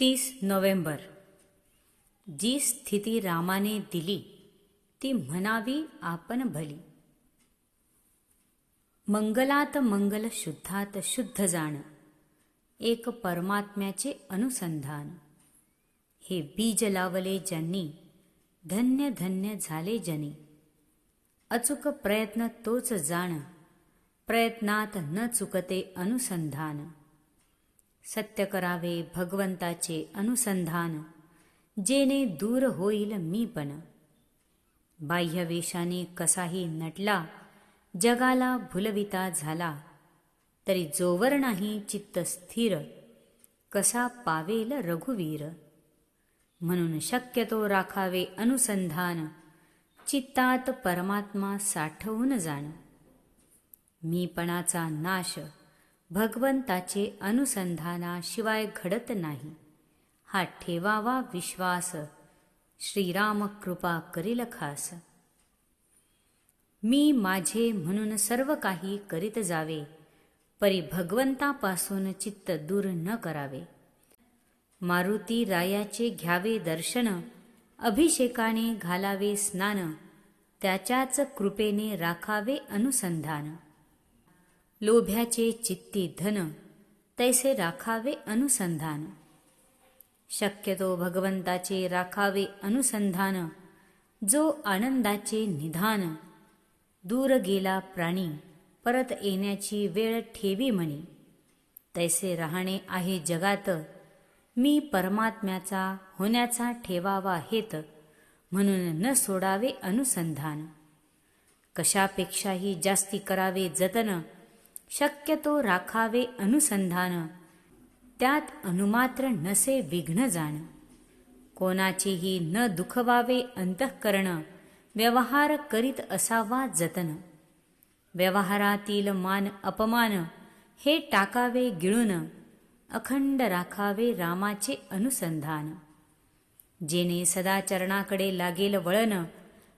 तीस नोव्हेंबर. जी स्थिती रामाने दिली ती म्हणावी आपण भली. मंगलात मंगल शुद्धात शुद्ध जाण एक परमात्म्याचे अनुसंधान. हे बीज लावले ज्यांनी धन्य धन्य झाले जनी. अचूक प्रयत्न तोच जाण प्रयत्नात न चुकते अनुसंधान. सत्य करावे भगवंताचे अनुसंधान. जेने दूर होईल मी पण. बाह्यवेशाने कसाही नटला जगाला भुलविता झाला. तरी जोवर नाही चित्त स्थिर कसा पावेल रघुवीर? म्हणून शक्यतो राखावे अनुसंधान चित्तात परमात्मा साठवून जाण. मीपणाचा नाश भगवंताचे अनुसंधानाशिवाय घडत नाही. हा ठेवावा विश्वास. श्रीराम कृपा करील खास. मी माझे म्हणून सर्व काही करीत जावे परी भगवंतापासून चित्त दूर न करावे. मारुती रायाचे घ्यावे दर्शन अभिषेकाने घालावे स्नान त्याच्याच कृपेने राखावे अनुसंधान. लोभ्याचे चित्ती धन तैसे राखावे अनुसंधान. शक्यतो भगवंताचे राखावे अनुसंधान जो आनंदाचे निधान. दूर गेला प्राणी परत येण्याची वेळ ठेवी म्हणी. तैसे राहणे आहे जगात मी परमात्म्याचा होण्याचा ठेवावा हेत म्हणून न सोडावे अनुसंधान. कशापेक्षाही जास्ती करावे जतन शक्यतो राखावे अनुसंधान. त्यात अनुमात्र नसे विघ्न जाण. कोणाचेही न दुखवावे अंतःकरण व्यवहार करीत असावा जतन. व्यवहारातील मान अपमान हे टाकावे गिळून. अखंड राखावे रामाचे अनुसंधान. जेने सदाचरणाकडे लागेल वळण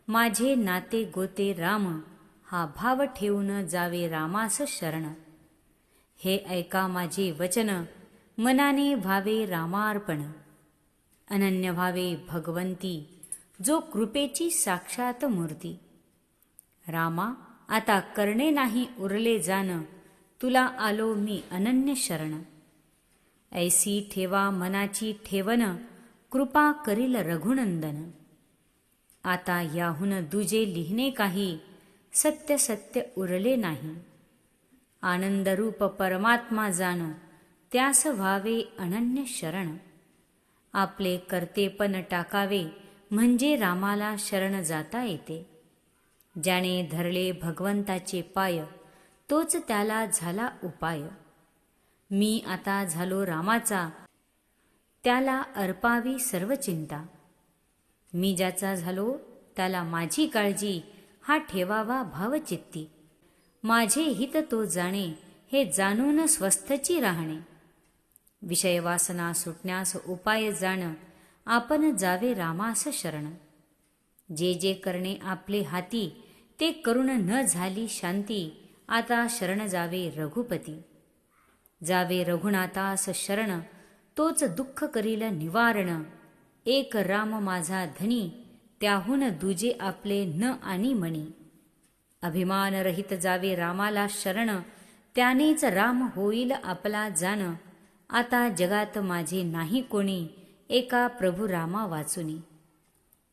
माझे नाते गोते राम. हा भाव ठेवून जावे रामास शरण. हे ऐका माझे वचन. मनाने व्हावे रामार्पण. अनन्य व्हावे भगवंती जो कृपेची साक्षात मूर्ती. रामा आता करणे नाही उरले जाण. तुला आलो मी अनन्य शरण. ऐसी ठेवा मनाची ठेवन कृपा करील रघुनंदन. आता याहून दुजे लिहिणे काही. सत्य सत्य उरले नाही. आनंदरूप परमात्मा जाण त्यास व्हावे अनन्य शरण. आपले कर्तेपण टाकावे म्हणजे रामाला शरण जाता येते. ज्याने धरले भगवंताचे पाय तोच त्याला झाला उपाय. मी आता झालो रामाचा त्याला अर्पावी सर्व चिंता. मी ज्याचा झालो त्याला माझी काळजी हा ठेवावा भावचित्ती. माझे हित तो जाणे हे जाणून स्वस्थची राहणे. विषयवासना सुटण्यास उपाय जाण आपण जावे रामास शरण. जे जे करणे आपले हाती ते करून न झाली शांती आता शरण जावे रघुपती. जावे रघुनाथास शरण तोच दुःख करील निवारण. एक राम माझा धनी त्याहून दुजे आपले न आणि म्हणी अभिमानरहित जावे रामाला शरण त्यानेच राम होईल आपला जाण. आता जगात माझे नाही कोणी एका प्रभू रामा वाचुनी.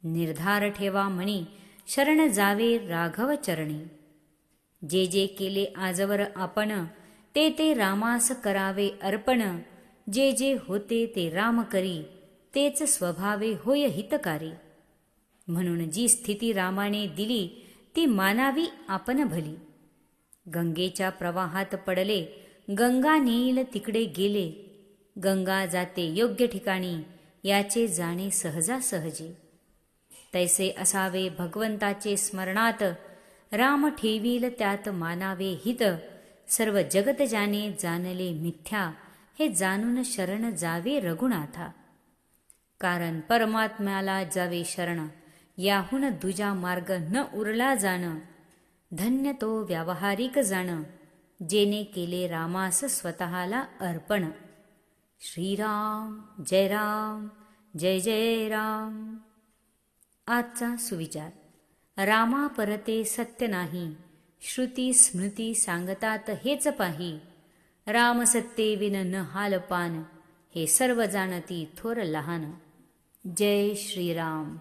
निर्धार ठेवा म्हणी शरण जावे राघव चरणी. जे जे केले आजवर आपण ते ते रामास करावे अर्पण. जे जे होते ते राम करी तेच स्वभावे होय हितकारी. म्हणून जी स्थिती रामाने दिली ती मानावी आपण भली. गंगेच्या प्रवाहात पडले गंगा नील तिकडे गेले. गंगा जाते योग्य ठिकाणी याचे जाणे सहजासहजी. तैसे असावे भगवंताचे स्मरणात राम ठेवील त्यात मानावे हित. सर्व जगत जाने जाणले मिथ्या हे जाणून शरण जावे रघुनाथा. कारण परमात्म्याला जावे शरण याहून दुजा मार्ग न उरला जाणं. धन्य तो व्यावहारिक जाणं जेने केले रामास स्वतःला अर्पण. श्रीराम जय राम जय जय राम. आजचा सुविचार. रामा परते सत्य नाही श्रुती स्मृती सांगतात हेच पाही. राम सत्ते विन न हालपान हे सर्व जाणती थोर लहान. जय श्रीराम.